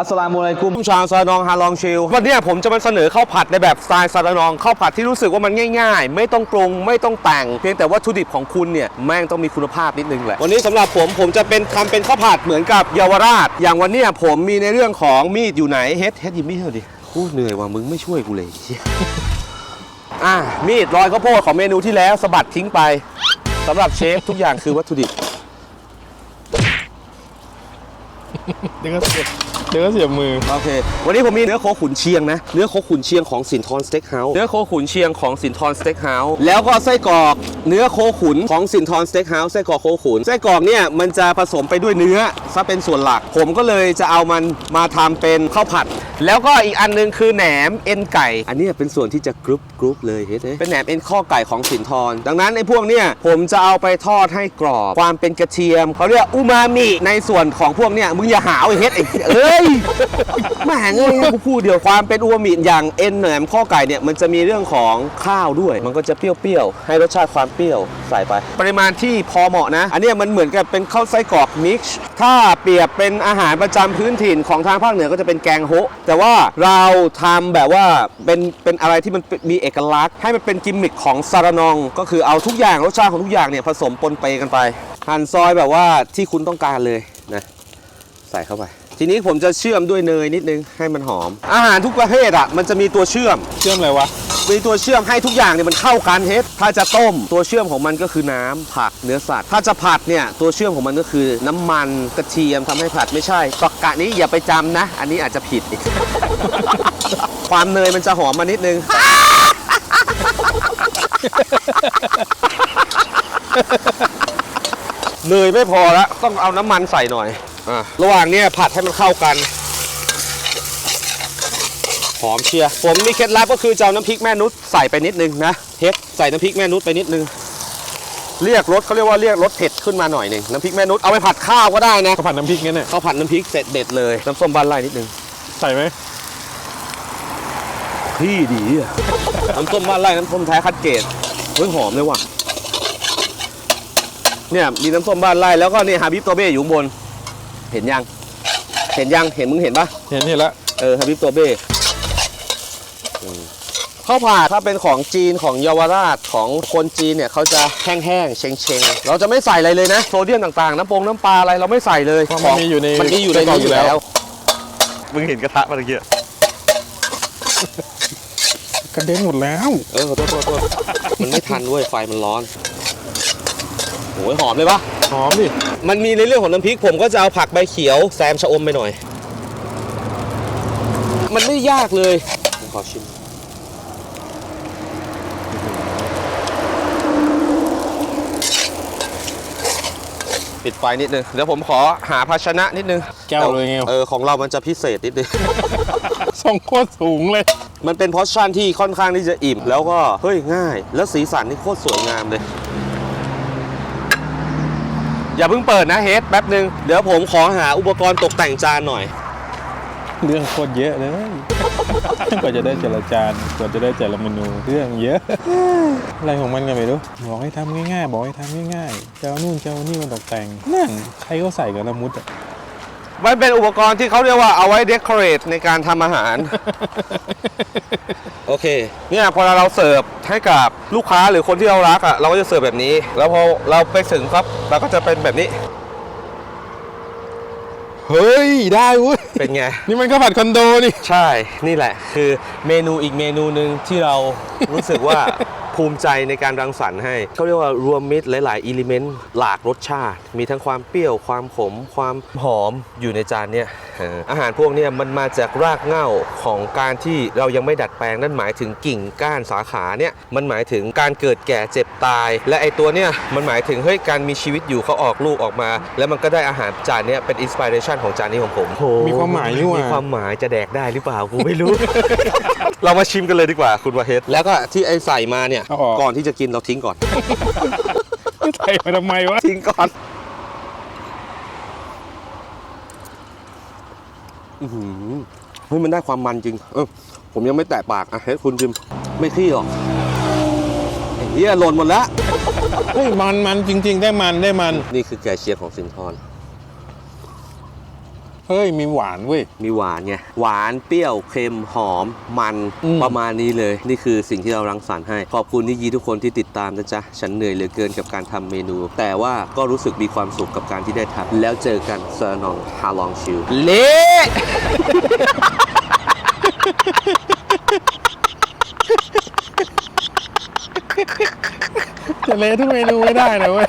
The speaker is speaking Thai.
อัสสลามุอะลัยกุมชาวซานองฮาลองชิลวันเนี้ยผมจะมาเสนอข้าวผัดในแบบสไตล์ซานองข้าวผัดที่รู้สึกว่ามันง่าย ๆ ไม่ต้องปรุงไม่ต้องแต่ง เพียงแต่วัตถุดิบของคุณเนี่ยแม่งต้องมีคุณภาพนิดนึงแหละวันนี้สำหรับผมผมจะเป็นทำเป็นข้าวผัดเหมือนกับเยาวราช อย่างวันเนี้ยผมมีในเรื่องของมีดอยู่ไหนเฮ็ดเฮ็ดหยิบมีดเถอะดิกูเหนื่อยว่ะมึงไม่ช่วยกูเลยเหี้ยอะมีดรอยข้าวโพดของเมนูที่แล้วสะบัดทิ้งไปสำหรับเชฟทุกอย่างคือวัตถุดิบเดี๋ยวก็เสียบ เดี๋ยวก็เสียบมือ โอเค วันนี้ผมมีเนื้อโคขุนเชียงนะ เนื้อโคขุนเชียงของสินทรสเต็กเฮาส์ เนื้อโคขุนเชียงของสินทรสเต็กเฮาส์ แล้วก็ไส้กรอกเนื้อโคขุนของสินทรสเต็กเฮาส์ไส้กรอกโคขุน ไส้กรอกเนี่ยมันจะผสมไปด้วยเนื้อซะเป็นส่วนหลัก ผมก็เลยจะเอามันมาทำเป็นข้าวผัด แล้วก็อีกอันหนึงคือแหนมเอ็นไก่ อันเนี้ยเป็นส่วนที่จะกรุบกรุบเลยเฮ้ยเป็นแหนมเอ็นข้อไก่ของสินทร ดังนั้นในพวกเนี้ยผมจะเอาไปทอดให้กรอบ ความเป็นกระเทียมเขาเรียกอูมามิในส่วนของพวกเนี้ยมึงอย่าหาเอาไอ้เฮ็ดไอ้เอ้ยแม่งเอ้ยกูพูดเดียวความเป็นอูมามิอย่างเอ็นแหนมข้อไก่เนี่ยมันจะมีเรื่องของข้าวด้วย มันก็จะเปรี้ยวๆให้รสชาติความเปรี้ยวใส่ไป ปริมาณที่พอเหมาะนะ อันเนี้ยมันเหมือนกับเป็นข้าวไส้กรอกมิกซ์ถ้าเปรียบเป็นอาหารประจำพื้นถิ่นของทางภาคเหนือก็จะเป็นแกงโฮะแต่ว่าเราทำแบบว่าเป็นเป็นอะไรที่มันมีเอกลักษณ์ ให้มันเป็นกิมมิคของซารานอง ก็คือเอาทุกอย่างรสชาติของทุกอย่างเนี่ยผสมปนเปกันไปหั่นซอยแบบว่าที่คุณต้องการเลยนะใส่เข้าไป ทีนี้ผมจะเชื่อมด้วยเนยนิดนึงให้มันหอม อาหารทุกประเภทอะมันจะมีตัวเชื่อม เชื่อมอะไรวะ มีตัวเชื่อมให้ทุกอย่างเนี่ยมันเข้ากันเฮ็ดถ้าจะต้มตัวเชื่อมของมันก็คือน้ำผักเนื้อสัตว์ ถ้าจะผัดเนี่ยตัวเชื่อมของมันก็คือน้ำมันกระเทียมทำให้ผัดไม่ใช่ตรกกะนี้อย่าไปจำนะ อันนี้อาจจะผิดอีกความเนยมันจะหอมมานิดนึงเนยไม่พอแล้วต้องเอาน้ำมันใส่หน่อยอระหว่างเนี้ยผัดให้มันเข้ากัน หอมเชียร์ผมมีเคล็ดลับก็คือจะเอาน้ำพริกแม่นุชใส่ไปนิดนึงนะเฮ็ดใส่น้ำพริกแม่นุชไปนิดนึงเรียกรสเขาเรียกว่าเรียกรสเผ็ดขึ้นมาหน่อยหนึ่งน้ำพริกแม่นุชเอาไปผัดข้าวก็ได้นะข้าวผัดน้ำพริกงั้นเนี่ยข้าวผัดน้ำพริกเสร็จเด็ดเลยน้ำส้มบ้านไร่นิดนึงใส่ไหมพี่ดีอะน้ำส้มบ้านไร่น้ำส้มแท้คัดเกรดเฮ้ยหอมเลยว่ะเนี่ยมีน้ำส้มบ้านไร่แล้วก็นี่ฮาบิบโตเบ้อยู่ข้างบน เห็นยัง เห็นยังเห็นมึงเห็นปะเห็นเห็นละเออฮาบิบโตเบ้อืม ข้าวผัดถ้าเป็นของจีนของเยาวราชของคนจีนเนี่ยเขาจะแห้งๆเชงๆเราจะไม่ใส่อะไรเลยนะโซเดียมต่างๆ น้ำปงน้ำปลาอะไรเราไม่ใส่เลยเพราะมันมีอยู่ในมันมีอยู่ในไส้กรนี้อกอยู่อยู่แล้แล้ววมึงเห็นกระทะมาตะเกียกระเด็นหมดแล้ว เออโทษโทษโทษมันไม่ทันด้วยไฟมันร้อนโอ้ยหอมเลยปะหอมดิมันมีในเรื่องของน้ำพริกผมก็จะเอาผักใบเขียวแซมชะอมไปหน่อย มันไม่ยากเลยผมขอชิม ปิดไฟนิดนึง เดี๋ยวผมขอหาภาชนะนิดนึงแก้วเลยไง เออของเรามันจะพิเศษนิดนึงส่งโคตรสูงเลย มันเป็นพอร์ชั่นที่ค่อนข้างที่จะอิ่ม แล้วก็เฮ้ยง่าย แล้วสีสันนี่โคตรสวยงามเลย อย่าเพิ่งเปิดนะเฮดแป๊บหนึ่งเดี๋ยวผมขอหาอุปกรณ์ตกแต่งจานหน่อย เรื่องโคตรเยอะเลยกว่าจะได้แต่ละจานกว่าจะได้แต่ละเมนูเรื่องเยอะ อะไรของมันกันไม่รู้บอกให้ทำง่ายๆ บอกให้ทำง่ายๆจะเอานู่นจะเอานี่มาตกแต่งนั่นใครก็ใส่กับละมุดอะมันเป็นอุปกรณ์ที่เขาเรียกว่าเอาไว้เดคอเรทในการทำอาหาร โอเค เนี่ยพอเราเสิร์ฟให้กับลูกค้าหรือคนที่เรารักอะเราก็จะเสิร์ฟแบบนี้ แล้วพอเราไปถึงปั๊บเราก็จะเป็นแบบนี้ เฮ้ย ได้เว้ยเป็นไง นี่มันข้าวผัดคอนโดนี่ ใช่ นี่แหละ คือเมนูอีกเมนูหนึ่งที่เรารู้สึกว่า ภูมิใจในการรังสรรค์ให้เขาเรียกว่ารวมมิตรหลายๆอิเลเมนต์หลากรสชาติ มีทั้งความเปรี้ยวความขม ความหอมอยู่ในจานเนี่ยเอออาหารพวกเนี้มันมาจากรากเหง้าของการที่เรายังไม่ดัดแปลงนั่นหมายถึงกิ่งก้านสาขาเนี่ยมันหมายถึงการเกิดแก่เจ็บตาย และไอตัวเนี่ยมันหมายถึงเฮ้ยการมีชีวิตอยู่เขาออกลูกออกมา แล้วมันก็ได้อาหารจานเนี้ยเป็นอินสปิเรชันของจานนี้ของผมมีความหมายนี่หว่ามีมีความหมายจะแดกได้หรือเปล่ากูไม่รู้ เรามาชิมกันเลยดีกว่าคุณวาเฮดแล้วก็ที่ไอใส่มาเนี่ยเอาออกก่อนที่จะกินเราทิ้งก่อน ใส่มาทำไมวะ ทิ้งก่อนอื้อหือเฮ้ยมันได้ความมันจริง เออผมยังไม่แตะปากอะเฮ้ยคุณชิมไม่ขี้หรอกไอ้เฮียหล่นหมดแล้ว เฮ้ยมันมันจริง ๆ ได้มันได้มัน นี่คือแก่เชียร์ของสินทร เฮ้ยมีหวานเว้ย มีหวานไงหวานเปรี้ยวเค็มหอมมันอืม ประมาณนี้เลย นี่คือสิ่งที่เรารังสรรค์ให้ ขอบคุณนิยีทุกคนที่ติดตามนะจ๊ะ ฉันเหนื่อยเหลือเกินกับการทำเมนู แต่ว่าก็รู้สึกมีความสุขกับการที่ได้ทำแล้วเจอกันเซอร์นองฮาลองชิวเละจะเละทุกเมนูไม่ได้นะเว้ย